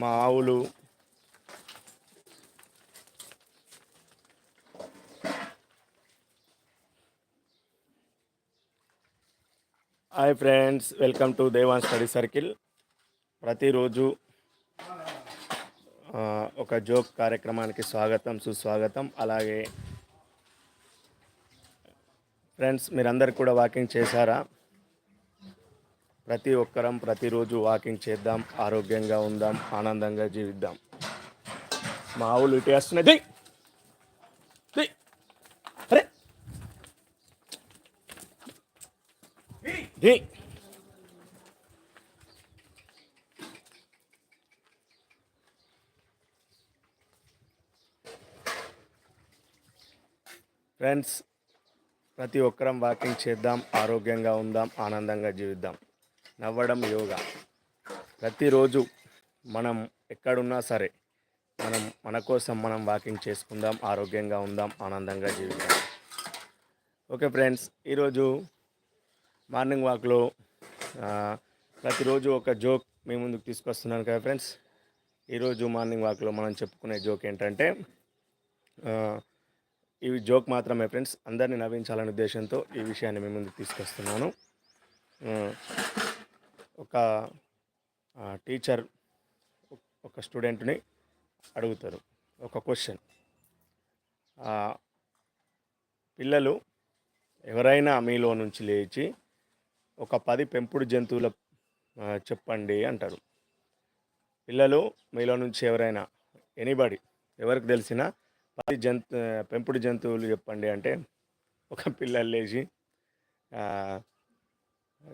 మా ఆవులు. Hi friends welcome to Devan study circle. ప్రతిరోజు ఒక జోక్ కార్యక్రమానికి స్వాగతం సుస్వాగతం. అలాగే ఫ్రెండ్స్ మీరందరు కూడా వాకింగ్ చేశారా? ప్రతి ఒక్కరం ప్రతిరోజు వాకింగ్ చేద్దాం ఆరోగ్యంగా ఉందాం ఆనందంగా జీవిద్దాం. మా ఊళ్ళు ఇటు వస్తున్నది అరే! ఫ్రెండ్స్ ప్రతి ఒక్కరం వాకింగ్ చేద్దాం ఆరోగ్యంగా ఉందాం ఆనందంగా జీవిద్దాం. నవ్వడం యోగా. ప్రతిరోజు మనం ఎక్కడున్నా సరే మనం మన కోసం మనం వాకింగ్ చేసుకుందాం ఆరోగ్యంగా ఉందాం ఆనందంగా జీవిద్దాం. ఓకే ఫ్రెండ్స్ ఈరోజు మార్నింగ్ వాక్లో ప్రతిరోజు ఒక జోక్ మీ ముందుకు తీసుకొస్తున్నాను కదా ఫ్రెండ్స్. ఈరోజు మార్నింగ్ వాక్లో మనం చెప్పుకునే జోక్ ఏంటంటే ఇవి జోక్ మాత్రమే ఫ్రెండ్స్. అందరినీ నవ్వించాలనే ఉద్దేశంతో ఈ విషయాన్ని మీ ముందుకు తీసుకొస్తున్నాను. ఒక టీచర్ ఒక స్టూడెంట్ని అడుగుతారు ఒక క్వశ్చన్. పిల్లలు ఎవరైనా మీలో నుంచి లేచి ఒక పది పెంపుడు జంతువుల చెప్పండి అంటారు. పిల్లలు మీలో నుంచి ఎవరైనా ఎనీబడి ఎవరికి తెలిసిన పది జంతు పెంపుడు జంతువులు చెప్పండి అంటే ఒక పిల్లలు లేచి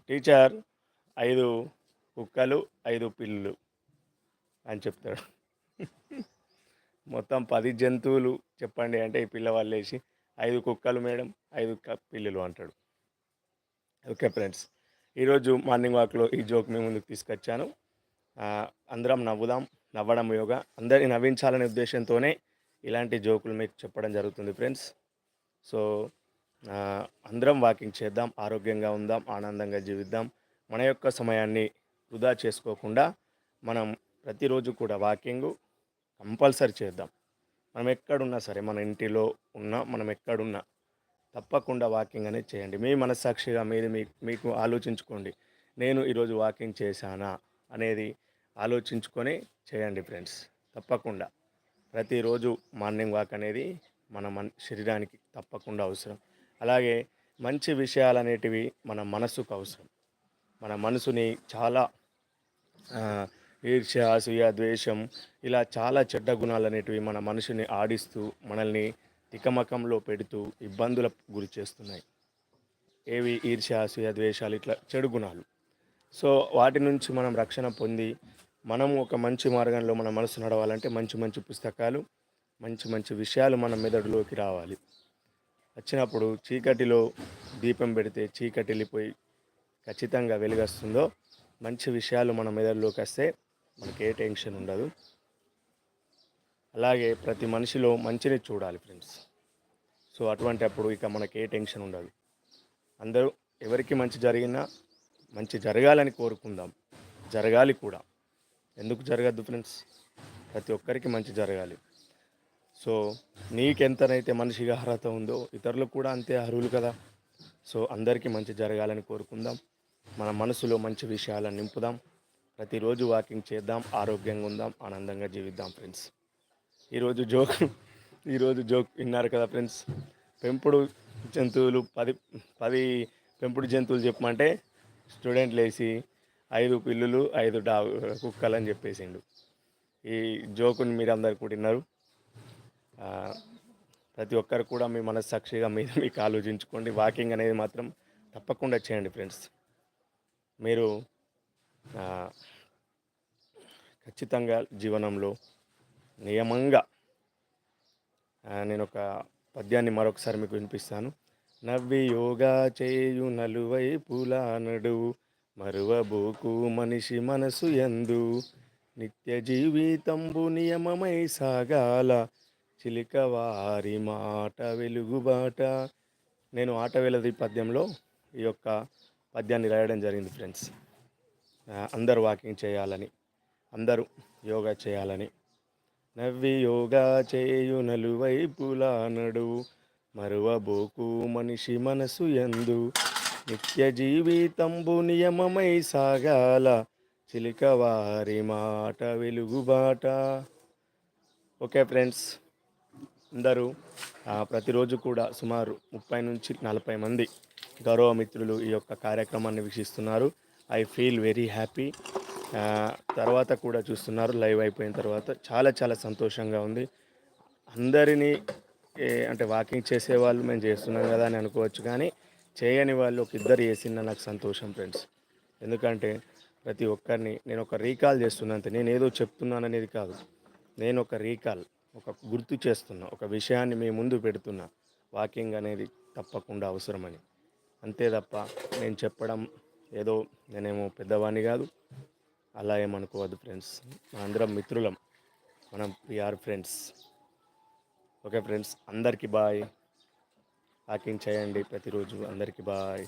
టీచర్ ఐదు కుక్కలు ఐదు పిల్లులు అని చెప్తాడు. మొత్తం పది జంతువులు చెప్పండి అంటే ఈ పిల్లవాళ్ళు లేచి ఐదు కుక్కలు మేడం ఐదు పిల్లులు అంటాడు. ఓకే ఫ్రెండ్స్ ఈరోజు మార్నింగ్ వాక్లో ఈ జోక్ మీ ముందుకు తీసుకొచ్చాను. అందరం నవ్వుదాం నవ్వడం యోగా. అందరిని నవ్వించాలనే ఉద్దేశంతోనే ఇలాంటి జోకులు మీకు చెప్పడం జరుగుతుంది ఫ్రెండ్స్. సో అందరం వాకింగ్ చేద్దాం ఆరోగ్యంగా ఉందాం ఆనందంగా జీవిద్దాం. మన యొక్క సమయాన్ని వృధా చేసుకోకుండా మనం ప్రతిరోజు కూడా వాకింగ్ కంపల్సరీ చేద్దాం. మనం ఎక్కడున్నా సరే మన ఇంటిలో ఉన్నా మనం ఎక్కడున్నా తప్పకుండా వాకింగ్ అనేది చేయండి. మీ మనస్సాక్షిగా మీది మీకు ఆలోచించుకోండి నేను ఈరోజు వాకింగ్ చేశానా అనేది ఆలోచించుకొని చేయండి ఫ్రెండ్స్. తప్పకుండా. ప్రతిరోజు మార్నింగ్ వాక్ అనేది మన మన శరీరానికి తప్పకుండా అవసరం. అలాగే మంచి విషయాలు అనేటివి మన మనసుకు అవసరం. మన మనసుని చాలా ఈర్ష్య అసూయ ద్వేషం ఇలా చాలా చెడ్డ గుణాలు అనేటివి మన మనిషిని ఆడిస్తూ మనల్ని తికమకంలో పెడుతూ ఇబ్బందుల గురి చేస్తున్నాయి. ఏవి ఈర్ష్య అసూయ ద్వేషాలు ఇట్లా చెడు గుణాలు. సో వాటి నుంచి మనం రక్షణ పొంది మనం ఒక మంచి మార్గంలో మన మనసు నడవాలంటే మంచి మంచి పుస్తకాలు మంచి మంచి విషయాలు మన మెదడులోకి రావాలి. వచ్చినప్పుడు చీకటిలో దీపం పెడితే చీకటి వెళ్ళిపోయి ఖచ్చితంగా వెలుగొస్తుందో మంచి విషయాలు మన మెదడులోకి వస్తే మనకి ఏ టెన్షన్ ఉండదు. అలాగే ప్రతి మనిషిలో మంచిని చూడాలి ఫ్రెండ్స్. సో అటువంటి అప్పుడు ఇక మనకి ఏ టెన్షన్ ఉండదు. అందరూ ఎవరికి మంచి జరిగినా మంచి జరగాలని కోరుకుందాం. జరగాలి కూడా. ఎందుకు జరగద్దు ఫ్రెండ్స్? ప్రతి ఒక్కరికి మంచి జరగాలి. సో నీకెంతనైతే మనిషిగా అర్హత ఉందో ఇతరులకు కూడా అంతే అర్హులు కదా. సో అందరికీ మంచి జరగాలని కోరుకుందాం. మన మనసులో మంచి విషయాలను నింపుదాం. ప్రతిరోజు వాకింగ్ చేద్దాం ఆరోగ్యంగా ఉందాం ఆనందంగా జీవిద్దాం ఫ్రెండ్స్. ఈరోజు జోక్ ఈరోజు జోక్ విన్నారు కదా ఫ్రెండ్స్. పెంపుడు జంతువులు పది పది పెంపుడు జంతువులు చెప్పమంటే స్టూడెంట్ లేచి ఐదు పిల్లులు ఐదు డా కుక్కలు అని చెప్పేసిండు. ఈ జోకుని మీరు అందరు కూడా విన్నారు. ప్రతి ఒక్కరు కూడా మీ మనస్సాక్షిగా మీరు మీకు ఆలోచించుకోండి. వాకింగ్ అనేది మాత్రం తప్పకుండా చేయండి ఫ్రెండ్స్. మీరు ఖచ్చితంగా జీవనంలో నియమంగా నేను ఒక పద్యాన్ని మరొకసారి మీకు వినిపిస్తాను. నవ్వి యోగా చేయు నలువైపులా నడువు మరువబోకు మనిషి మనసు ఎందు నిత్య జీవితంబు నియమమై సాగాల చిలిక వారి మాట వెలుగుబాట. నేను ఆట వెలది పద్యంలో ఈ యొక్క పద్యాన్ని రాయడం జరిగింది ఫ్రెండ్స్. అందరూ వాకింగ్ చేయాలని అందరూ యోగా చేయాలని. నవ్వి యోగా చేయు నలువైపులా నడువు మరువబోకు మనిషి మనసు ఎందు నిత్య జీవితంబు నియమమై సాగాల చిలికవారి మాట వెలుగుబాట ఓకే ఫ్రెండ్స్ అందరూ ప్రతిరోజు కూడా సుమారు ముప్పై నుంచి నలభై మంది గౌరవ మిత్రులు ఈ యొక్క కార్యక్రమాన్ని వీక్షిస్తున్నారు. ఐ ఫీల్ వెరీ హ్యాపీ తర్వాత కూడా చూస్తున్నారు. లైవ్ అయిపోయిన తర్వాత చాలా చాలా సంతోషంగా ఉంది. అందరినీ ఏ, అంటే వాకింగ్ చేసే వాళ్ళు మేము చేస్తున్నాం కదా అని అనుకోవచ్చు కానీ చేయని వాళ్ళు ఒక ఇద్దరు చేసిన నాకు సంతోషం ఫ్రెండ్స్. ఎందుకంటే ప్రతి ఒక్కరిని నేను ఒక రీకాల్ చేస్తున్నంత నేను ఏదో చెప్తున్నాను అనేది కాదు. నేను ఒక రీకాల్ ఒక గుర్తు చేస్తున్నా ఒక విషయాన్ని మీ ముందు పెడుతున్నా. వాకింగ్ అనేది తప్పకుండా అవసరమని. అంతే తప్ప నేను చెప్పడం ఏదో నేనేమో పెద్దవాణ్ణి కాదు. అలా ఏమనుకోవద్దు ఫ్రెండ్స్. అందరం మిత్రులం. మనం ఆర్ ఫ్రెండ్స్. ఓకే ఫ్రెండ్స్ అందరికీ బాయ్. వాకింగ్ చేయండి ప్రతిరోజు. అందరికీ బాయ్.